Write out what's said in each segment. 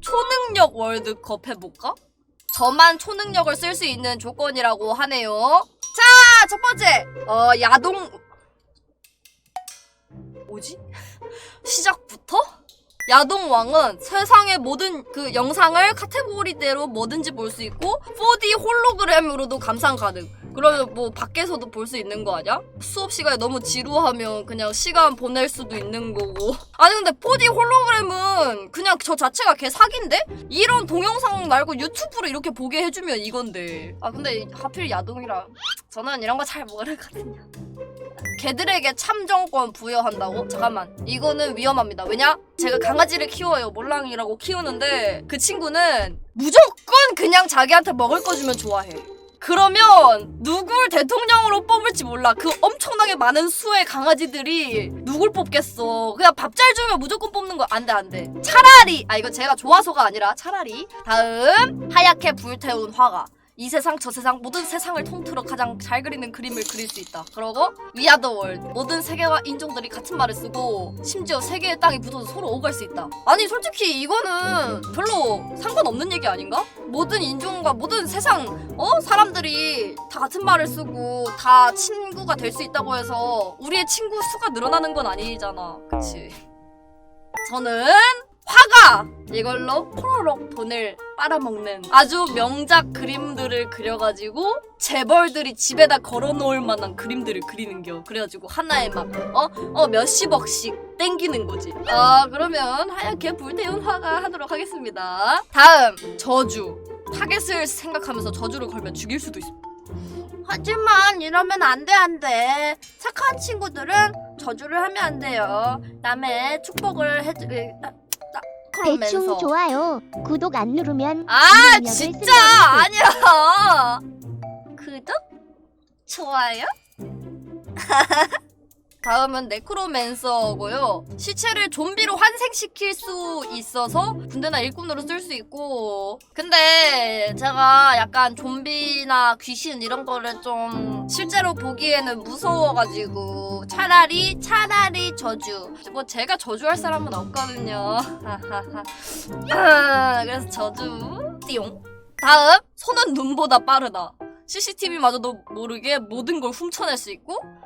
초능력 월드컵 해볼까? 저만 초능력을 쓸 수 있는 조건이라고 하네요. 자, 첫 번째. 어, 야동. 뭐지? 시작부터? 야동왕은 세상의 모든 그 영상을 카테고리대로 뭐든지 볼 수 있고 4D 홀로그램으로도 감상 가능. 그러면 뭐 밖에서도 볼 수 있는 거 아니야? 수업 시간에 너무 지루하면 그냥 시간 보낼 수도 있는 거고. 아니 근데 4D 홀로그램은 그냥 저 자체가 개 사기인데? 이런 동영상 말고 유튜브로 이렇게 보게 해주면 이건데. 아 근데 하필 야동이라 저는 이런 거 잘 모르거든요. 개들에게 참정권 부여한다고? 잠깐만 이거는 위험합니다 왜냐? 제가 강아지를 키워요 몰랑이라고 키우는데 그 친구는 무조건 그냥 자기한테 먹을 거 주면 좋아해 그러면 누굴 대통령으로 뽑을지 몰라. 그 엄청나게 많은 수의 강아지들이 누굴 뽑겠어. 그냥 밥 잘 주면 무조건 뽑는 거. 안 돼 안 돼. 차라리 아 이거 제가 좋아서가 아니라 차라리 다음 하얗게 불태운 화가 이 세상 저 세상 모든 세상을 통틀어 가장 잘 그리는 그림을 그릴 수 있다. 그러고 위아더 월드 모든 세계와 인종들이 같은 말을 쓰고 심지어 세 개의 땅이 붙어서 서로 오갈 수 있다. 아니 솔직히 이거는 별로 상관없는 얘기 아닌가? 모든 인종과 모든 세상 어 사람들이 다 같은 말을 쓰고 다 친구가 될 수 있다고 해서 우리의 친구 수가 늘어나는 건 아니잖아. 그치? 저는 화가 이걸로 포로록 돈을 빨아먹는 아주 명작 그림들을 그려가지고 재벌들이 집에다 걸어놓을 만한 그림들을 그리는겨. 그래가지고 하나에 막 어? 어 몇십억씩 땡기는 거지. 아 그러면 하얗게 불태운 화가 하도록 하겠습니다. 다음 저주. 타겟을 생각하면서 저주를 걸면 죽일 수도 있어. 하지만 이러면 안 돼, 안 돼. 착한 친구들은 저주를 하면 안 돼요. 남의 축복을 해주... 나, 나, 대충. 좋아요. 구독 안 누르면 아 진짜. 아니야 구독 좋아요 다음은 네크로맨서고요. 시체를 좀비로 환생시킬 수 있어서 군대나 일꾼으로 쓸 수 있고. 근데 제가 약간 좀비나 귀신 이런 거를 좀 실제로 보기에는 무서워가지고. 차라리 차라리 저주. 뭐 제가 저주할 사람은 없거든요. 아, 그래서 저주. 띠용. 다음 손은 눈보다 빠르다. CCTV마저도 모르게 모든 걸 훔쳐낼 수 있고 으!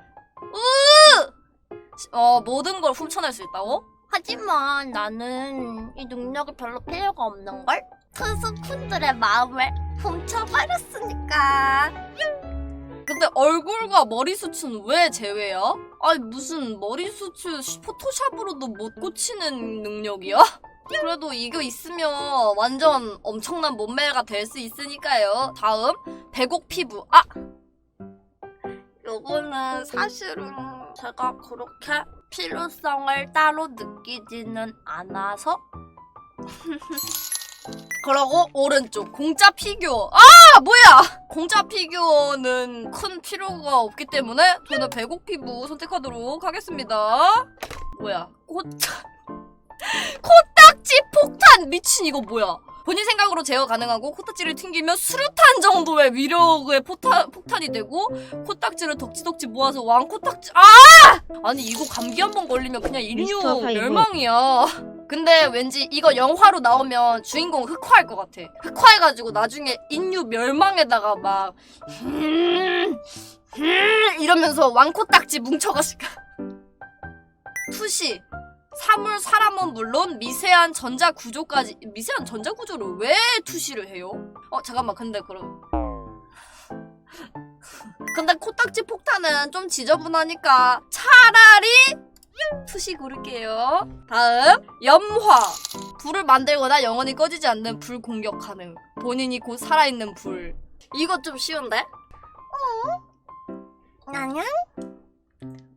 어 모든 걸 훔쳐낼 수 있다고? 하지만 나는 이 능력이 별로 필요가 없는걸? 투수쿤들의 마음을 훔쳐버렸으니까 근데 얼굴과 머리숱은 왜 제외야? 아니 무슨 머리숱을 포토샵으로도 못 고치는 능력이야? 그래도 이거 있으면 완전 엄청난 몸매가 될 수 있으니까요. 다음 배곡 피부. 아, 요거는 사실은 제가 그렇게 필요성을 따로 느끼지는 않아서. 그러고 오른쪽 공짜 피규어. 아 뭐야? 공짜 피규어는 큰 필요가 없기 때문에 저는 배곡 피부 선택하도록 하겠습니다. 뭐야? 꽃. 코딱지 폭탄 미친 이거 뭐야? 본인 생각으로 제어 가능하고 코딱지를 튕기면 수류탄 정도의 위력의 포탄, 폭탄이 되고 코딱지를 덕지덕지 모아서 왕 코딱지 아! 아니 이거 감기 한 번 걸리면 그냥 인류 미스터 파이브. 멸망이야. 근데 왠지 이거 영화로 나오면 주인공 흑화할 것 같아. 흑화해가지고 나중에 인류 멸망에다가 막 음, 음, 이러면서 왕 코딱지 뭉쳐가지고 투시 사물 사람은 물론 미세한 전자 구조까지 미세한 전자 구조를 왜 투시를 해요? 어 잠깐만 근데 그럼 근데 코딱지 폭탄은 좀 지저분하니까 차라리 투시 고를게요. 다음 염화 불을 만들거나 영원히 꺼지지 않는 불 공격 가능. 본인이 곧 살아있는 불. 이거 좀 쉬운데? 어? 냐냥?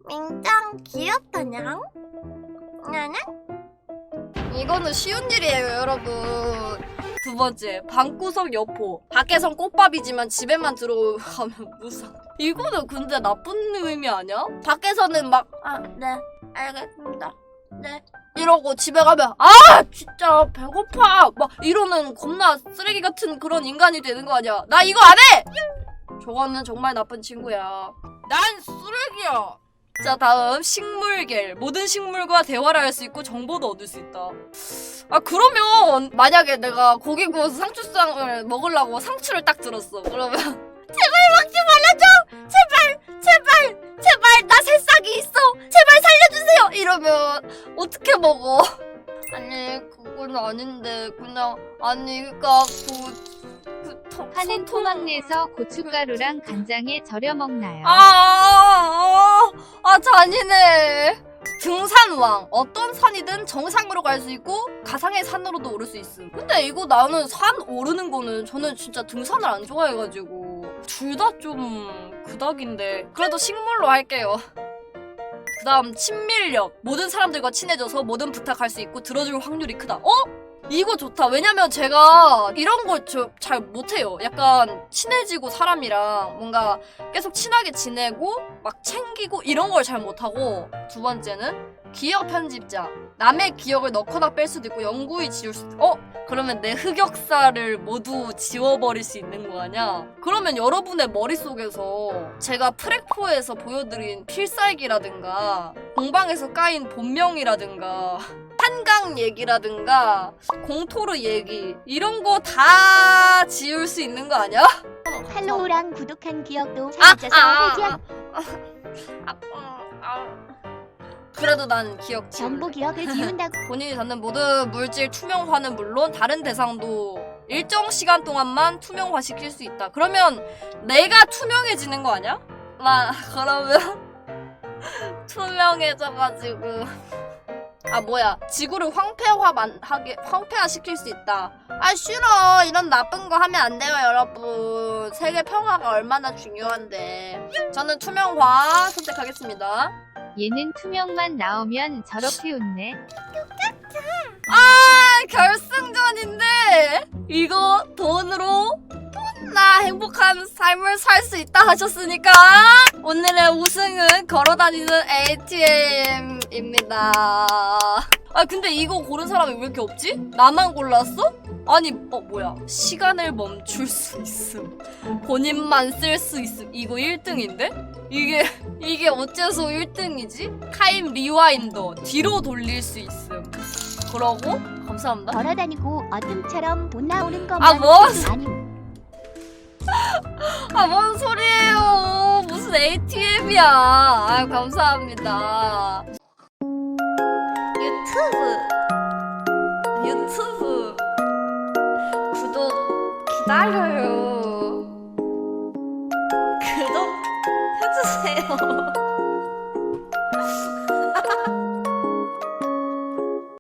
민짱 귀엽다냥? 냐냥? 이거는 쉬운 일이에요, 여러분. 두 번째, 방구석 여포. 밖에선 꽃밥이지만 집에만 들어가면 무상. 이거는 근데 나쁜 의미 아니야? 밖에서는 막, 아, 네, 알겠습니다. 네. 이러고 집에 가면, 아! 진짜 배고파! 막 이러는 겁나 쓰레기 같은 그런 인간이 되는 거 아니야. 나 이거 안 해! 저거는 정말 나쁜 친구야. 난 쓰레기야! 자 다음 식물계 모든 식물과 대화를 할 수 있고 정보도 얻을 수 있다. 아 그러면 만약에 내가 고기 구워서 상추쌈을 먹으려고 상추를 딱 들었어. 그러면 제발 먹지 말아줘! 제발! 제발! 제발 나 새싹이 있어! 제발 살려주세요! 이러면 어떻게 먹어? 아니 그건 아닌데 그냥 아니 그니까 그, 그 토- 토막내서 고춧가루랑 간장에 절여 먹나요? 아, 아, 아, 아, 잔인해. 등산왕. 어떤 산이든 정상으로 갈 수 있고 가상의 산으로도 오를 수 있음. 근데 이거 나는 산 오르는 거는 저는 진짜 등산을 안 좋아해가지고 둘 다 좀 그닥인데 그래도 식물로 할게요. 그 다음 친밀력. 모든 사람들과 친해져서 뭐든 부탁할 수 있고 들어줄 확률이 크다. 어? 이거 좋다. 왜냐면 제가 이런 거 잘 못해요. 약간 친해지고 사람이랑 뭔가 계속 친하게 지내고 막 챙기고 이런 걸 잘 못하고 두 번째는 기억 편집자 남의 기억을 넣거나 뺄 수도 있고 영구히 지울 수도 있고 어? 그러면 내 흑역사를 모두 지워버릴 수 있는 거 아니야? 그러면 여러분의 머릿속에서 제가 프렉포에서 보여드린 필살기라든가 공방에서 까인 본명이라든가 한강 얘기라든가 공토르 얘기 이런 거 다 지울 수 있는 거 아니야? 팔로우랑 구독한 기억도 아, 사라져서 아, 회귀한 아, 아, 아, 아. 그래도 난 기억 정보 지울래. 기억을 지운다고 본인이 갖는 모든 물질 투명화는 물론 다른 대상도 일정 시간 동안만 투명화 시킬 수 있다. 그러면 내가 투명해지는 거 아니야? 나 그러면 투명해져가지고 아 뭐야 지구를 황폐화만 하게 황폐화 시킬 수 있다. 아 싫어 이런 나쁜 거 하면 안 돼요 여러분. 세계 평화가 얼마나 중요한데. 저는 투명화 선택하겠습니다. 얘는 투명만 나오면 저렇게 웃네. 아 결승전인데 이거 돈으로 나 행복한 삶을 살 수 있다 하셨으니까 오늘의 우승은 걸어다니는 ATM 입니다. 아 근데 이거 고른 사람이 왜 이렇게 없지? 나만 골랐어? 아니 어 뭐야 시간을 멈출 수 있음 본인만 쓸 수 있음 이거 1등인데? 이게 이게 어째서 1등이지? 타임 리와인더 뒤로 돌릴 수 있음 그러고 감사합니다 걸어다니고 어둠처럼 돈 나오는 것만 아, 뭐? 아님 아뭔 소리예요 무슨 ATM이야 아 감사합니다 유튜브. 유튜브. 구독 기다려요